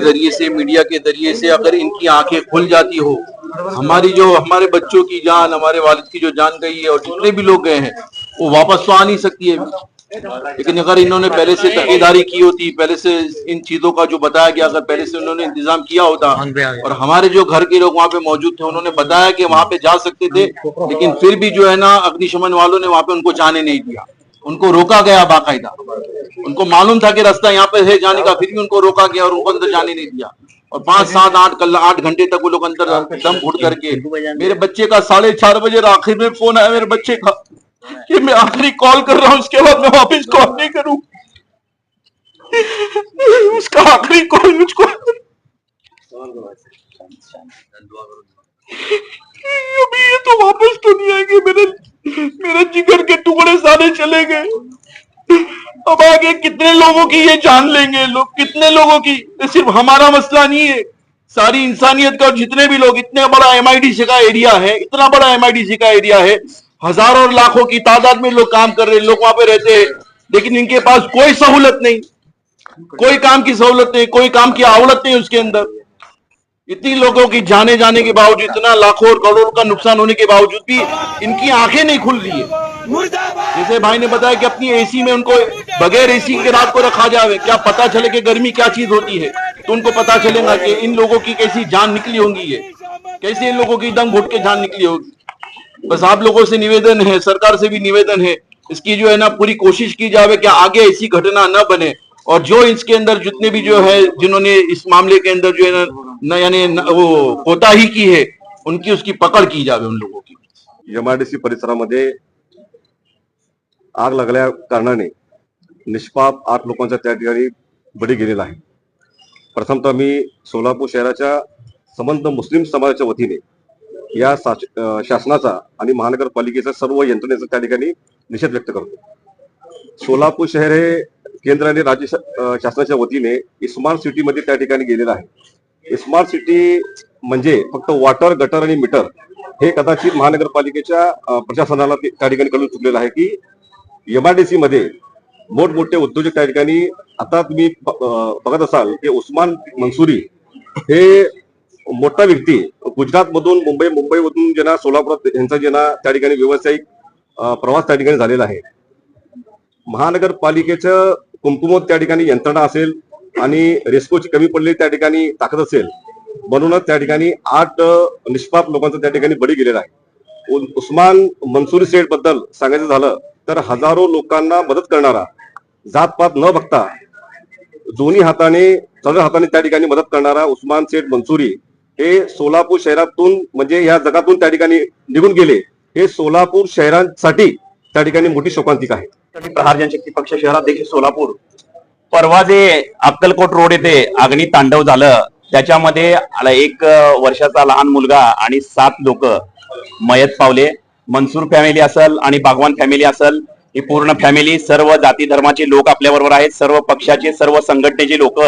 ज़रिए से, मीडिया के ज़रिए से अगर इनकी आँखें खुल जाती हो, हमारी जो, हमारे बच्चों की जान, हमारे वालिद की जो जान गई है और जितने भी लोग गए हैं, वो वापस तो आ नहीं सकती है। लेकिन अगर इन्होंने पहले से तकेदारी की होती, पहले से इन चीज़ों का जो बताया गया, अगर पहले से उन्होंने इंतज़ाम किया होता और हमारे जो घर के लोग वहाँ पे मौजूद थे, उन्होंने बताया कि वहाँ पे जा सकते थे, लेकिन फिर भी जो है ना, अग्निशमन वालों ने वहाँ पे उनको जाने नहीं दिया। उनको रोका गया बाकायदा। उनको मालूम था कि रास्ता यहाँ पे है जाने का फिर भी उनको रोका गया और उनको अंदर जाने नहीं दिया। और पाँच सात आठ कल आठ घंटे तक वो लोग अंदर दम घुट करके मेरे बच्चे का साढ़े चार बजे आखिर में फ़ोन आया मेरे बच्चे का कि मैं आखिरी कॉल कर रहा हूँ उसके बाद मैं वापस कॉल नहीं करूँ। उसका आखिरी कॉल मुझको अभी ये तो वापस तो नहीं आएँगे मेरे मेरे जिगर के टुकड़े सारे चले गए। अब आगे कितने लोगों की ये जान लेंगे लोग? कितने लोगों की? ये सिर्फ़ हमारा मसला नहीं है। सारी इंसानियत का जितने भी लोग, इतने बड़ा एमआईडीसी का एरिया है, इतना बड़ा एमआईडीसी का एरिया है। हज़ारों और लाखों की तादाद में लोग काम कर रहे हैं, लोग वहाँ पे रहते हैं। लेकिन इनके पास कोई सहूलत नहीं। कोई काम की सहूलत नहीं, कोई काम की आवड़त नहीं उसके अंदर। इतनी लोगों की जाने जाने के बावजूद, इतना लाखों और करोड़ों का नुकसान होने के बावजूद भी इनकी आँखें नहीं खुल रही है। जैसे भाई ने बताया कि अपनी एसी में उनको बगैर एसी के रात को रखा जावे, क्या पता चले कि गर्मी क्या चीज़ होती है? तो उनको पता चलेगा कि इन लोगों की कैसी जान निकली होंगी ये। कैसे इन लोगों की दम घुट के जान निकली होगी? बस आप लोगों से निवेदन है, सरकार से भी निवेदन है, इसकी जो है ना पूरी कोशिश की जावे कि आगे ऐसी घटना न बने। और जो इसके अंदर जितने भी जो है जिन्होंने इस मामले के अंदर जो है ना यानी वो कोताही की है उनकी उसकी पकड़ की जावे उन लोगों की। एमआयडीसी परिसरामध्ये आग लागल्या कारणाने निष्पाप आठ लोकांचा त्या ठिकाणी बळी गेलेला आहे. प्रथमतः मी सोलापूर शहराच्या संबंध मुस्लिम समाजाच्या वतीने या शासनाचा आणि महानगरपालिकेचा सर्व यंत्रणेचा त्या ठिकाणी निषेध व्यक्त करतो. सोलापूर शहर हे केंद्र आणि राज्य शासनाच्या वतीने स्मार्ट सिटीमध्ये त्या ठिकाणी गेलेलं आहे. स्मार्ट सिटी म्हणजे फक्त वॉटर गटर आणि मीटर हे कदाचित महानगरपालिकेच्या प्रशासनाला त्या ठिकाणी कळून चुकलेलं आहे की एमआरडीसी मध्ये मोठमोठे उद्योजक त्या ठिकाणी आता तुम्ही बघत असाल की उस्मान मंसुरी हे मोठा व्यक्ती गुजरात मधून मुंबई मुंबईमधून ज्यांना सोलापुरात यांचा ज्यांना त्या ठिकाणी व्यावसायिक प्रवास त्या ठिकाणी झालेला आहे. महानगरपालिकेचं कुमकुमत त्या ठिकाणी यंत्रणा असेल आणि रेस्कोची कमी पडलेली त्या ठिकाणी ताकद असेल म्हणूनच त्या ठिकाणी आठ निष्पाप लोकांचा त्या ठिकाणी बळी गेलेला आहे. उस्मान मनसुरी सेठबद्दल सांगायचं झालं तर हजारो लोकांना मदत करणारा जातपात न बघता दोन्ही हाताने सगळ्या हाताने त्या ठिकाणी मदत करणारा उस्मान सेठ मनसुरी हे सोलापूर शहरातून म्हणजे या जगातून त्या ठिकाणी निघून गेले. हे सोलापूर शहरांसाठी त्या ठिकाणी मोठी शोकांतिक आहे. प्रहार जनशक्ती पक्ष शहरात देखील सोलापूर परवा जे अक्कलकोट रोड येथे अग्नी तांडव झालं त्याच्यामध्ये आला एक वर्षाचा लहान मुलगा आणि सात लोक मयत पावले. मनसूर फॅमिली असल आणि बागवान फॅमिली असल ही पूर्ण फॅमिली सर्व जाती धर्माचे लोक आपल्या बरोबर आहेत सर्व पक्षाचे सर्व संघटनेचे लोक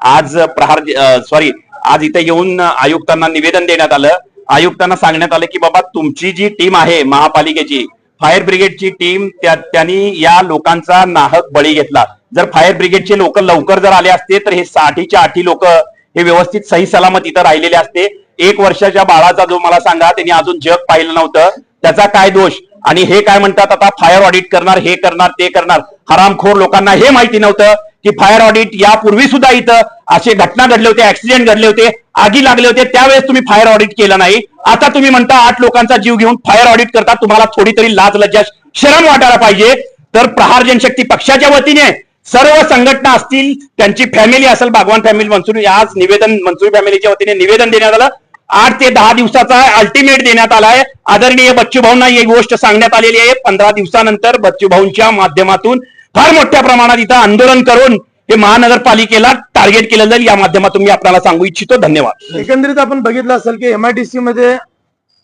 आज प्रहार सॉरी आज इथे येऊन आयुक्तांना निवेदन देण्यात आलं. आयुक्तांना सांगण्यात आलं की बाबा तुमची जी टीम आहे महापालिकेची फायर ब्रिगेडची टीम त्या त्यांनी या लोकांचा नाहक बळी घेतला. जर फायर ब्रिगेडचे लोक लवकर जर आले असते तर हे साठीच्या आठी लोक हे व्यवस्थित सही सलामत इथं राहिलेले असते. एक वर्षाच्या बाळाचा जो मला सांगा त्यांनी अजून जग पाहिलं नव्हतं. त्याचा काय दोष? आणि हे काय म्हणतात आता? फायर ऑडिट करणार हे करणार ते करणार. हरामखोर लोकांना हे माहिती नव्हतं. की फायर ऑडिट यापूर्वी सुद्धा इथं असे घटना घडले होते ऍक्सिडेंट घडले होते आगी लागले होते. त्यावेळेस तुम्ही फायर ऑडिट केलं नाही. आता तुम्ही म्हणता आठ लोकांचा जीव घेऊन फायर ऑडिट करता तुम्हाला थोडी तरी लाज लज्जा शरम वाटायला पाहिजे. तर प्रहार जनशक्ती पक्षाच्या वतीने सर्व संघटना असतील त्यांची फॅमिली असेल भगवान फॅमिली मनसुरी आज निवेदन मनसुरी फॅमिलीच्या वतीने निवेदन देण्यात आलं. आठ ते दहा दिवसाचा अल्टिमेट देण्यात आला आहे आदरणीय बच्चू भाऊंना ही गोष्ट सांगण्यात आलेली आहे. पंधरा दिवसानंतर बच्चू भाऊंच्या माध्यमातून फार मोठ्या प्रमाणात इथं आंदोलन करून हे महानगरपालिकेला टार्गेट केलं जाईल. या माध्यमातून मी आपल्याला सांगू इच्छितो. धन्यवाद. एकंदरीत आपण बघितलं असेल की एमआयडीसी मध्ये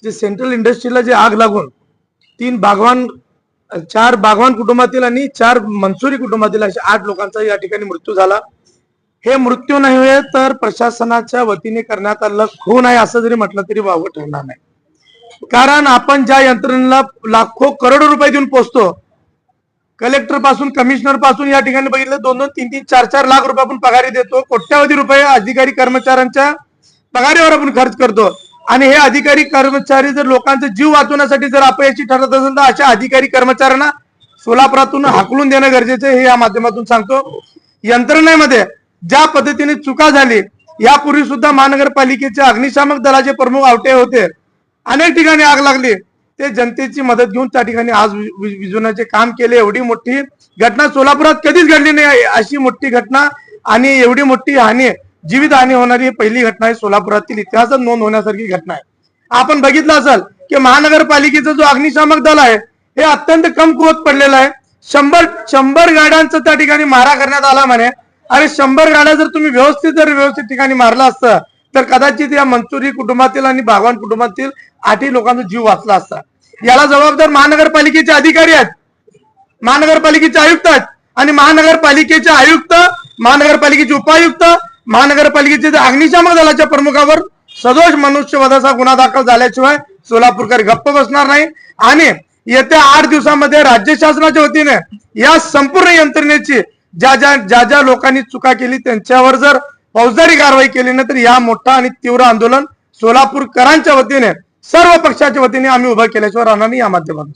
जे सेंट्रल इंडस्ट्रीला जे आग लागून तीन बागवान चार बागवान कुटुंबातील आणि चार मंचुरी कुटुंबातील अशा आठ लोकांचा या ठिकाणी मृत्यू झाला. हे मृत्यू नव्हे तर प्रशासनाच्या वतीने करण्यात आलं खून आहे असं जरी म्हटलं तरी वावं ठरणार नाही. कारण आपण ज्या यंत्रणेला लाखो करोडो रुपये देऊन पोचतो कलेक्टरपासून कमिशनरपासून या ठिकाणी बघितलं दोन दोन तीन तीन चार चार लाख रुपये आपण पगारी देतो. कोट्यावधी रुपये अधिकारी कर्मचाऱ्यांच्या पगारीवर आपण खर्च करतो. आणि हे अधिकारी कर्मचारी जर लोकांचा जीव वाचवण्यासाठी जर अपयशी ठरत असेल तर अशा अधिकारी कर्मचाऱ्यांना सोलापुरातून हाकलून देणं गरजेचं आहे हे या माध्यमातून सांगतो. यंत्रणेमध्ये ज्या पद्धतीने चुका झाली यापूर्वी सुद्धा महानगरपालिकेचे अग्निशामक दलाचे प्रमुख आवटे होते. अनेक ठिकाणी आग लागली. ते जनतेची मदत घेऊन त्या ठिकाणी आज विजवण्याचे काम केले. एवढी मोठी घटना सोलापुरात कधीच घडली नाही अशी मोठी घटना आणि एवढी मोठी हानी जीवित हानी होणारी पहिली घटना आहे सोलापुरातील इतिहासात नोंद होण्यासारखी घटना आहे. आपण बघितलं असेल की महानगरपालिकेचा जो अग्निशामक दल आहे हे अत्यंत कमकुवत पडलेलं आहे. शंभर शंभर गाड्यांचा त्या ठिकाणी मारा करण्यात आला म्हणे. आणि शंभर गाड्या जर तुम्ही व्यवस्थित जर व्यवस्थित ठिकाणी मारला असतं तर कदाचित या मंचुरी कुटुंबातील आणि बागवान कुटुंबातील आठही लोकांचा जीव वाचला असता. याला जबाबदार महानगरपालिकेचे अधिकारी आहेत. महानगरपालिकेचे आयुक्त आहेत. आणि महानगरपालिकेचे आयुक्त महानगरपालिकेचे उपायुक्त महानगरपालिकेचे अग्निशामक दलाच्या प्रमुखावर सदोष मनुष्यवधाचा गुन्हा दाखल झाल्याशिवाय सोलापूरकर गप्प बसणार नाही. आणि येत्या आठ दिवसामध्ये राज्य शासनाच्या वतीने या संपूर्ण यंत्रणेची ज्या ज्या ज्या ज्या लोकांनी चुका केली त्यांच्यावर जर फौजदारी कारवाई केली नाही तर या मोठा आणि तीव्र आंदोलन सोलापूरकरांच्या वतीने सर्व पक्षाच्या वतीने आम्ही उभं केल्याशिवाय राहणार नाही या माध्यमातून.